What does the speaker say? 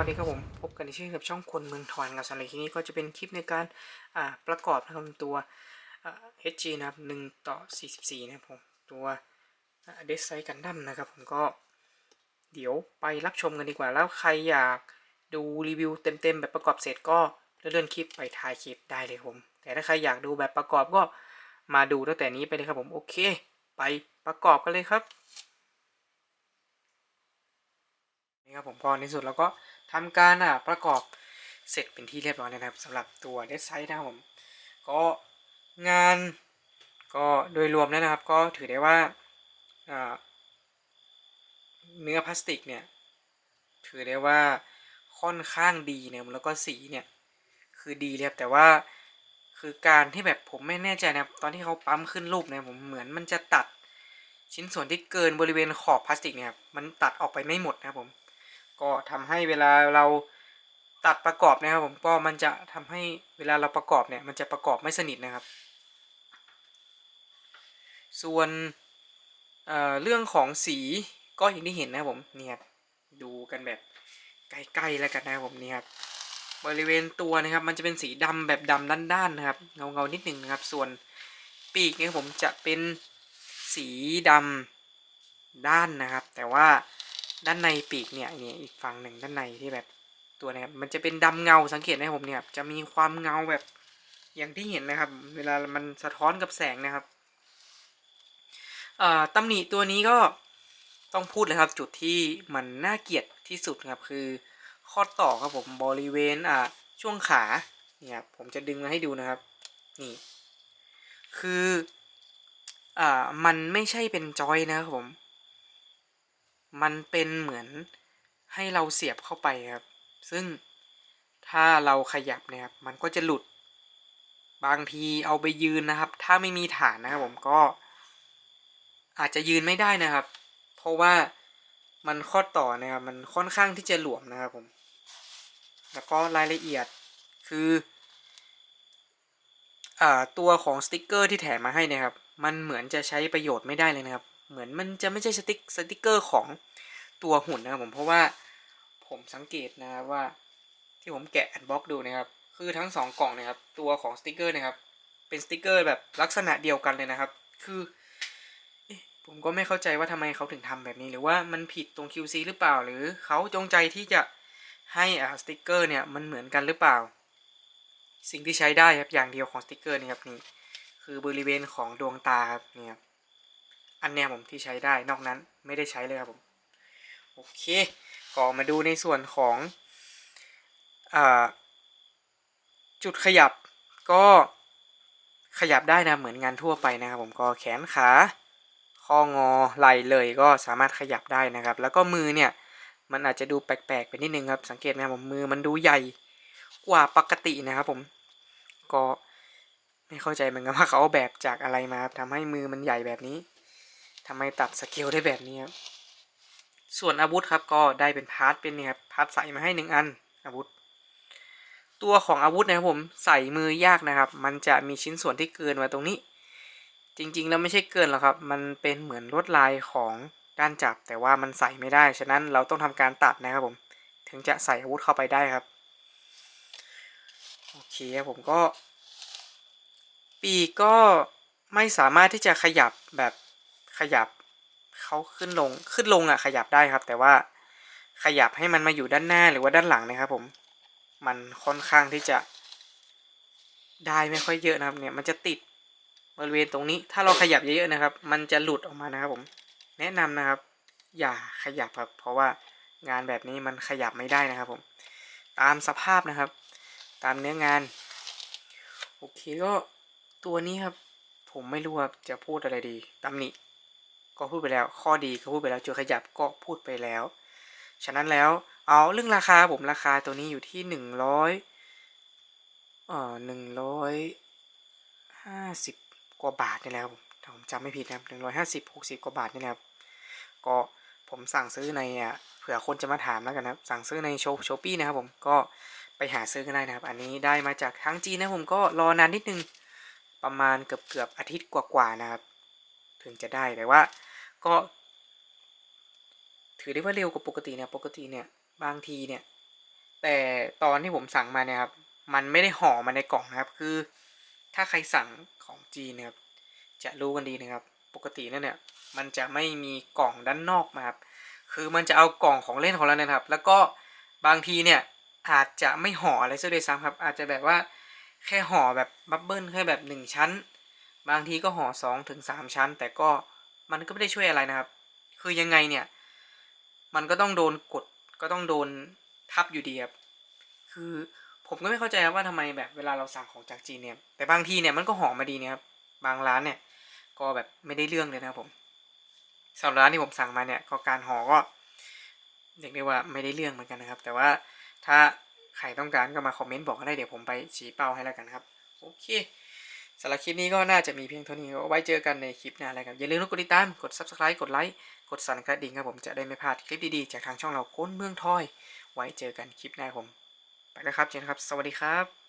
วัสดีครับผม พบกันในช่อกับช่องคนเมืองทอนกับสำหรับคลิปนี้ก็จะเป็นคลิปในการอ่าประกอบนะครับตัว HG นะครับ1ต่อ 44 นะครับผมตัวเดซไซกันดั้มนะครับผมก็เดี๋ยวไปรับชมกันดีกว่า แล้วใครอยากดูรีวิวเต็มๆ แบบประกอบเสร็จก็เลื่อนคลิปไปท้ายคลิปได้เลยครับผม แต่ถ้าใครอยากดูแบบประกอบก็มาดูตั้งแต่นี้ไปเลยครับผมโอเค ไปประกอบกันเลยครับ นี่ครับผมพอในสุดเราก็ทำการอะประกอบเสร็จเป็นที่เรียบร้อยแล้วนะครับสำหรับตัวเดซไซต์นะครับผมก็งานก็โดยรวมแล้วนะครับ ก็ถือได้ว่าเนื้อพลาสติกเนี่ยถือได้ว่าค่อนข้างดีเนะครับแล้วก็สีเนี่ยคือดีเลยครับแต่ว่าคือการที่แบบผมไม่แน่ใจนะครับตอนที่เขาปั๊มขึ้นรูปเนี่ยผมเหมือนมันจะตัดชิ้นส่วนที่เกินบริเวณขอบพลาสติกเนี่ยครับมันตัดออกไปไม่หมดนะครับผม ก็ทำให้เวลาเราตัดประกอบนะครับ ผมก็มันจะทำให้เวลาเราประกอบเนี่ยมันจะประกอบไม่สนิทนะครับ ส่วนเเรื่องของสีก็อย่างที่เห็นนะครับผมนี่ครับดูกันแบบใกล้ๆแล้วกันนะครับผมนี่ครับบริเวณตัวนะครับ มันจะเป็นสีดำแบบดำด้านๆนะครับเงาเงาๆนิดหนึ่งนะครับ ส่วนปีกเนี่ยผมจะเป็นสีดำด้านนะครับ แต่ว่า ด้านในปีกเนี่ยเนี่ยอีกฝั่งหนึ่งด้านในที่แบบตัวนะครับมันจะเป็นดำเงาสังเกตนะครับผมเนี่ยจะมีความเงาแบบอย่างที่เห็นนะครับ เวลามันสะท้อนกับแสงนะครับเอ่อตำหนิตัวนี้ก็ต้องพูดเลยครับ จุดที่มันน่าเกลียดที่สุดครับคือข้อต่อครับผมบริเวณอ่าช่วงขาเนี่ยผมจะดึงมาให้ดูนะครับ นี่ คืออ่ามันไม่ใช่เป็นจอยนะครับผม มันเป็นเหมือนให้เราเสียบเข้าไปครับ ซึ่งถ้าเราขยับเนี่ยครับ มันก็จะหลุด บางทีเอาไปยืนนะครับ ถ้าไม่มีฐานนะครับผมก็ อาจจะยืนไม่ได้นะครับ เพราะว่ามันข้อต่อนะครับ มันค่อนข้างที่จะหลวมนะครับผม แล้วก็รายละเอียดคืออตัวของสติกเกอร์ที่แถมมาให้นะครับ มันเหมือนจะใช้ประโยชน์ไม่ได้เลยนะครับ เหมือนมันจะไม่ใช่สติกสติกเกอร์ของตัวหุ่นนะครับผมเพราะว่าผมสังเกตนะครับว่าที่ผมแกะอันบ็อกดูนะครับ คือทั้งสองกล่องนะครับ ตัวของสติกเกอร์นะครับ เป็นสติกเกอร์แบบลักษณะเดียวกันเลยนะครับ คือผมก็ไม่เข้าใจว่าทำไมเขาถึงทำแบบนี้ หรือว่ามันผิดตรง QC หรือเปล่า หรือเขาจงใจที่จะให้อ่าสติกเกอร์เนี่ยมันเหมือนกันหรือเปล่า สิ่งที่ใช้ได้ครับอย่างเดียวของสติกเกอร์นี่ครับนี่คือบริเวณของดวงตาครับนี่ครับ อันเนี้ยผมที่ใช้ได้นอกนั้นไม่ได้ใช้เลยครับผมโอเคก็มาดูในส่วนของอจุดขยับก็ขยับได้นะเหมือนงานทั่วไปนะครับผมก็แขนขาข้องอไหล่เลยก็สามารถขยับได้นะครับ แล้วก็มือเนี่ยมันอาจจะดูแปลกๆไปนิดนึงครับ สังเกตไหมครับผมมือมันดูใหญ่กว่าปกตินะครับผมก็ไม่เข้าใจเหมือนกันว่าเขาเอาแบบจากอะไรมาครับทำให้มือมันใหญ่แบบนี้ ทำไมตัดสเกลได้แบบนี้ครับ ส่วนอาวุธครับก็ได้เป็นพาร์ทเป็นเนี่ยครับพาร์ทใส่มาให้หนึ่งอันอาวุธ ตัวของอาวุธนะครับผมใส่มือยากนะครับ มันจะมีชิ้นส่วนที่เกินมาตรงนี้ จริงๆแล้วไม่ใช่เกินหรอกครับ มันเป็นเหมือนลวดลายของด้านจับ แต่ว่ามันใส่ไม่ได้ ฉะนั้นเราต้องทำการตัดนะครับผม ถึงจะใส่อาวุธเข้าไปได้ครับ โอเคครับผมก็ ปีกก็ไม่สามารถที่จะขยับแบบ ขยับเขาขึ้นลงขึ้นลงอะขยับได้ครับ แต่ว่าขยับให้มันมาอยู่ด้านหน้าหรือว่าด้านหลังนะครับ ผม มันค่อนข้างที่จะได้ไม่ค่อยเยอะนะครับ เนี่ย มันจะติดบริเวณตรงนี้ ถ้าเราขยับเยอะๆนะครับ มันจะหลุดออกมานะครับ ผม แนะนำนะครับ อย่าขยับครับ เพราะว่างานแบบนี้มันขยับไม่ได้นะครับ ผม ตามสภาพนะครับ ตามเนื้องานโอเคก็ตัวนี้ครับ ผมไม่รู้ว่าจะพูดอะไรดีตำหนิ ก็พูดไปแล้ว ข้อดีก็พูดไปแล้วจุดขยับก็พูดไปแล้ว ฉะนั้นแล้วเอาเรื่องราคาผมราคาตัวนี้อยู่ที่หนึ่งร้อยเอ่อหนึ่งร้อยห้าสิบกว่าบาทนี่แหละครับผมถ้าผมจำไม่ผิดนะครับหนึ่งร้อยห้าสิบหกสิบกว่าบาทนี่แหละครับก็ผมสั่งซื้อในอะเผื่อคนจะมาถามแล้วกันนะครับ สั่งซื้อในโชโชปี้นะครับผมก็ไปหาซื้อกันได้นะครับ อันนี้ได้มาจากทั้งจีนนะผมก็รอนานนิดนึงประมาณเกือบเกือบอาทิตย์กว่าๆนะครับ ถึงจะได้แต่ว่าก็ ถือได้ว่าเร็วกว่าปกติเนี่ยปกติเนี่ย บางทีเนี่ย แต่ตอนที่ผมสั่งมาเนี่ยครับมันไม่ได้ห่อมาในกล่องนะครับ คือ ถ้าใครสั่งของจีนนะครับจะรู้กันดีนะครับ ปกตินั่นเนี่ย มันจะไม่มีกล่องด้านนอกมาครับคือมันจะเอากล่องของเล่นของเราเนี่ยครับ แล้วก็บางทีเนี่ยอาจจะไม่ห่ออะไรซะด้วยซ้ำครับ อาจจะแบบว่าแค่ห่อแบบบับเบิ้ลแค่แบบหนึ่งชั้น บางทีก็ห่อสองถึงสามชั้น แต่ก็มันก็ไม่ได้ช่วยอะไรนะครับ คือยังไงเนี่ย มันก็ต้องโดนกดก็ต้องโดนทับอยู่ดีครับคือผมก็ไม่เข้าใจว่าทำไมแบบเวลาเราสั่งของจากจีนเนี่ยแต่บางทีเนี่ยมันก็ห่อมาดีเนะครับบางร้านเนี่ยก็แบบไม่ได้เรื่องเลยนะครับผมสำหรับร้านที่ผมสั่งมาเนี่ยก็การห่อก็เรียกได้ว่าไม่ได้เรื่องเหมือนกันนะครับ แต่ว่าถ้าใครต้องการก็มาคอมเมนต์บอกก็ได้เดี๋ยวผมไปชี้เป้าให้แล้วกันครับ โอเค สำหรับคลิปนี้ก็น่าจะมีเพียงเท่านี้ไว้เจอกันในคลิปหน้าแล้วครับ อย่าลืมกดติดตาม กด subscribe กดไลค์ กดสั่นกระดิ่งครับผมจะได้ไม่พลาดคลิปดีๆ จากทางช่องเราค้นเมืองทอย ไว้เจอกันคลิปหน้าผม ไปแล้วครับเจนครับ สวัสดีครับ